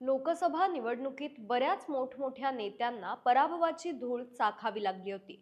लोकसभा निवडणुकीत बऱ्याच मोठमोठ्या नेत्यांना पराभवाची धूळ चाखावी लागली होती.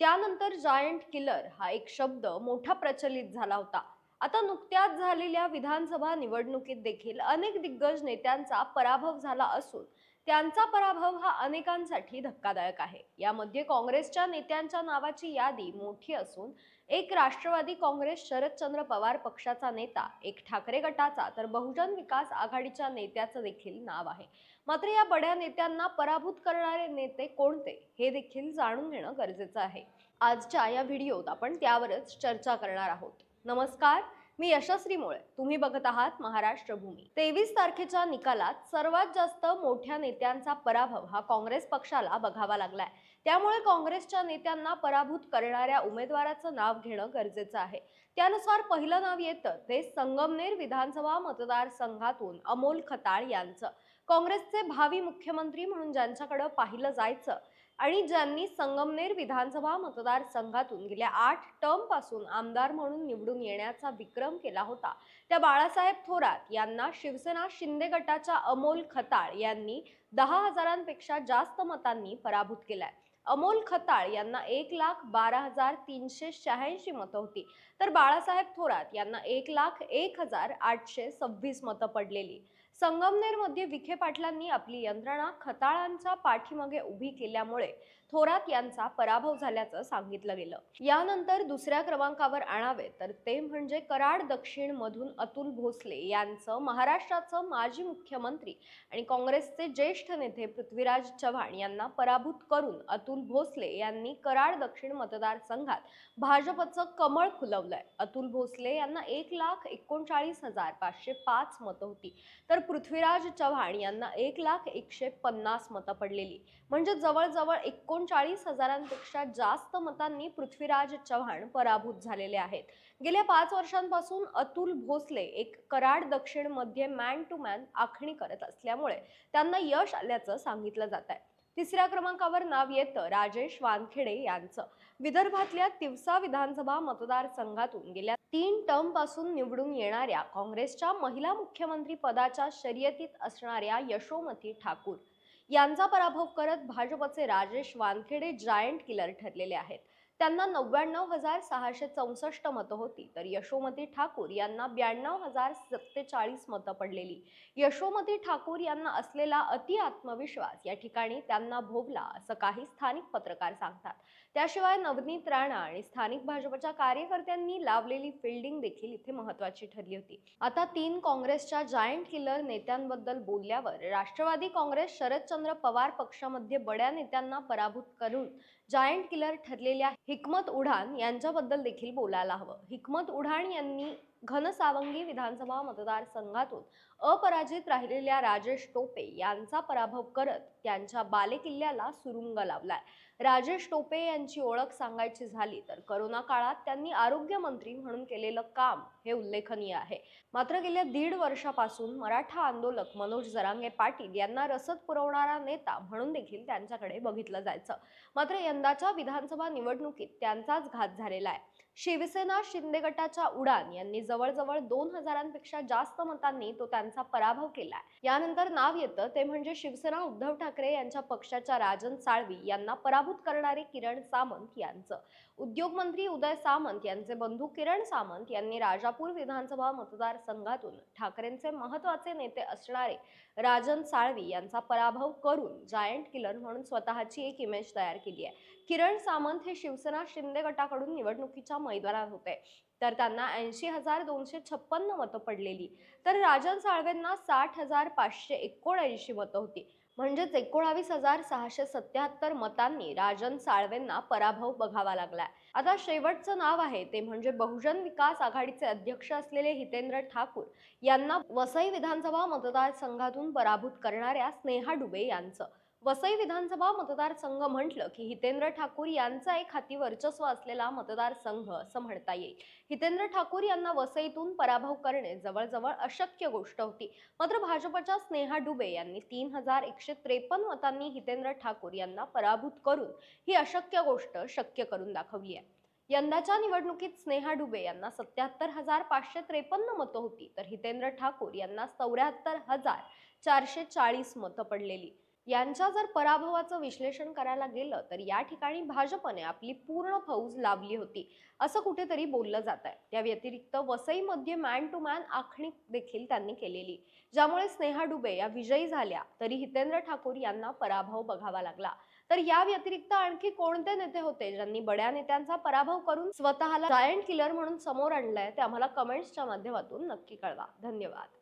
त्यानंतर जायंट किलर हा एक शब्द मोठा प्रचलित झाला होता. आता नुकत्याच झालेल्या विधानसभा निवडणुकीत देखील अनेक दिग्गज नेत्यांचा पराभव झाला असून त्यांचा पराभव हा अनेकांसाठी धक्कादायक आहे. यामध्ये काँग्रेसच्या नेत्यांच्या नावाची यादी मोठी असून एक राष्ट्रवादी काँग्रेस शरदचंद्र पवार पक्षाचा नेता एक ठाकरे गटाचा तर बहुजन विकास आघाडीच्या नेत्याचं देखील नाव आहे. मात्र या बड्या नेत्यांना पराभूत करणारे नेते कोणते हे देखील जाणून घेणं गरजेचं आहे. आजच्या या व्हिडिओत आपण त्यावरच चर्चा करणार आहोत. नमस्कार मी यशस्वी मुळे तुम्ही बघत आहात महाराष्ट्र भूमी. तेवीस तारखेच्या निकालात सर्वात जास्त मोठ्या नेत्यांचा पराभव हा काँग्रेस पक्षाला बघावा लागलाय. त्यामुळे काँग्रेसच्या नेत्यांना पराभूत करणाऱ्या उमेदवाराचं नाव घेणं गरजेचं आहे. त्यानुसार पहिलं नाव येतं ते संगमनेर विधानसभा मतदारसंघातून अमोल खताळ यांचं. काँग्रेसचे भावी मुख्यमंत्री म्हणून ज्यांच्याकडे पाहिलं जायचं आणि ज्यांनी संगमनेर विधानसभा मतदारसंघातून गेल्या आठ टर्मपासून आमदार म्हणून निवडून येण्याचा विक्रम केला होता. त्या बाळासाहेब थोरात यांना शिवसेना शिंदे गटाच्या अमोल खताळ यांनी दहा हजारांपेक्षा जास्त मतांनी पराभूत केलाय. अमोल खताळ यांना एक लाख बारा हजार तीनशे शहाऐंशी मतं होती. तर बाळासाहेब थोरात यांना एक लाख एक हजार आठशे सव्वीस मतं पडलेली. संगमनेरमध्ये विखे पाटलांनी आपली यंत्रणा खताळांच्या पाठीमागे उभी केल्यामुळे थोरात यांचा पराभव झाल्याचं सांगितलं गेलं. यानंतर दुसऱ्या क्रमांकावर आणावे तर ते म्हणजे कराड दक्षिण मधून अतुल भोसले यांचं महाराष्ट्राचं माजी मुख्यमंत्री आणि काँग्रेसचे ज्येष्ठ नेते पृथ्वीराज चव्हाण यांना पराभूत करून अतुल भोसले यांनी कराड दक्षिण मतदारसंघात भाजपचं कमळ खुलवलंय. अतुल भोसले यांना एक लाख एकोणचाळीस हजार पाचशे पाच मतं होती. तर पृथ्वीराज चव्हाण यांना एक लाख एकशे पन्नास मतं पडलेली. म्हणजे जवळजवळ एकोणचाळीस हजारांपेक्षा जास्त मतांनी पृथ्वीराज चव्हाण पराभूत झालेले आहेत. गेल्या पाच वर्षांपासून अतुल भोसले एक कराड दक्षिणमध्ये मॅन टू मॅन आखणी करत असल्यामुळे त्यांना यश आल्याचं सांगितलं जात आहे तिसऱ्या क्रमांकावर नाव येतं राजेश वानखेडे यांचं. विदर्भातल्या तिवसा विधानसभा मतदारसंघातून गेल्या तीन टर्मपासून निवडून येणाऱ्या काँग्रेसच्या महिला मुख्यमंत्री पदाच्या शर्यतीत असणाऱ्या यशोमती ठाकूर. यांचा पराभव करत भाजपचे राजेश वानखेडे जायंट किलर ठरलेले आहेत. त्यांना नव्याण्णव हजार सहाशे चौसष्ट मतं होती. तर यशोमती ठाकूर यांना ब्याण्णव हजार सत्तेचाळीस मतं पडलेली. यशोमती ठाकूर यांना असलेला अति आत्मविश्वास या ठिकाणी त्यांना भोगला असं काही स्थानिक पत्रकार सांगतात. त्याशिवाय नवनीत राणा आणि स्थानिक भाजपच्या कार्यकर्त्यांनी लावलेली फिल्डिंग देखील इथे महत्वाची ठरली होती. आता तीन काँग्रेसच्या जायंट किलर नेत्यांबद्दल बोलल्यावर राष्ट्रवादी काँग्रेस शरदचंद्र पवार पक्षामध्ये बड्या नेत्यांना पराभूत करून जायंट किलर ठरलेल्या हिकमत उढान यांच्याबद्दल देखील बोलायला हवं. हिकमत उढान यांनी घनसावंगी विधानसभा मतदारसंघातून अपराजित राहिलेल्या राजेश टोपे यांचा पराभव करत त्यांच्या बालेकिल्ल्याला सुरुंग लावलाय. राजेश टोपे यांची ओळख सांगायची झाली तर करोना काळात त्यांनी आरोग्यमंत्री म्हणून केलेलं काम हे उल्लेखनीय आहे. मात्र गेल्या दीड वर्षापासून मराठा आंदोलक मनोज जरांगे पाटील यांना रसद पुरवणारा नेता म्हणून देखील त्यांच्याकडे बघितलं जायचं. मात्र यंदाच्या विधानसभा निवडणुकीत त्यांचाच घात झालेला आहे. शिवसेना शिंदे गटाच्या उडान यांनी जवळजवळ दोन हजारांपेक्षा जास्त मतांनी तो त्यांचा पराभव केलाय. यानंतर नाव येतं ते म्हणजे शिवसेना उद्धव ठाकरे यांच्या पक्षाच्या राजन साळवी यांना पराभूत करणारे किरण सामंत यांचं. उद्योगमंत्री उदय सामंत यांचे बंधू किरण सामंत यांनी राजापूर विधानसभा मतदारसंघातून ठाकरेंचे महत्त्वाचे नेते असणारे राजन साळवी यांचा पराभव करून जायंट किलर म्हणून स्वतःची एक इमेज तयार केली आहे. किरण सामंत हे शिवसेना शिंदे गटाकडून निवडणुकीच्या मैदानात होते. तर त्यांना ऐंशी हजार दोनशे छप्पन्न मतं पडलेली. तर राजन साळवेंना साठ हजार पाचशे एकोणऐंशी मतं होती. म्हणजेच एकोणावीस हजार सहाशे सत्याहत्तर मतांनी राजन साळवेंना पराभव बघावा लागलाय आता शेवटचं नाव आहे ते म्हणजे बहुजन विकास आघाडीचे अध्यक्ष असलेले हितेंद्र ठाकूर यांना वसई विधानसभा मतदारसंघातून पराभूत करणाऱ्या स्नेहा डुबे यांचं. वसई विधानसभा मतदारसंघ म्हटलं की हितेंद्र ठाकूर यांचा एक हाती वर्चस्व असलेला मतदारसंघ असं म्हणता येईल. हितेंद्र ठाकूर यांना वसईतून पराभव करणे जवळजवळ अशक्य गोष्ट होती. मात्र भाजपच्या स्नेहा डुबे यांनी तीन हजार एकशे त्रेपन्न मतांनी हितेंद्र ठाकूर यांना पराभूत करून ही अशक्य गोष्ट शक्य करून दाखवली आहे. यंदाच्या निवडणुकीत स्नेहा डुबे यांना सत्याहत्तर हजार पाचशे त्रेपन्न मतं होती तर हितेंद्र ठाकूर यांना चौऱ्याहत्तर हजार चारशे चाळीस मतं पडलेली. यांच्या जर पराभवाचं विश्लेषण करायला गेलं तर या ठिकाणी भाजपने आपली पूर्ण फौज लाभली होती असं कुठेतरी बोललं जात आहे. त्या व्यतिरिक्त वसईमध्ये मॅन टू मॅन आखणी देखील त्यांनी केलेली. ज्यामुळे स्नेहा डुबे या विजयी झाल्या तरी हितेंद्र ठाकूर यांना पराभव बघावा लागला. तर या व्यतिरिक्त आणखी कोणते नेते होते ज्यांनी बड्या नेत्यांचा पराभव करून स्वतःला जायंट किलर म्हणून समोर आणलंय ते आम्हाला कमेंट्सच्या माध्यमातून नक्की कळवा. धन्यवाद.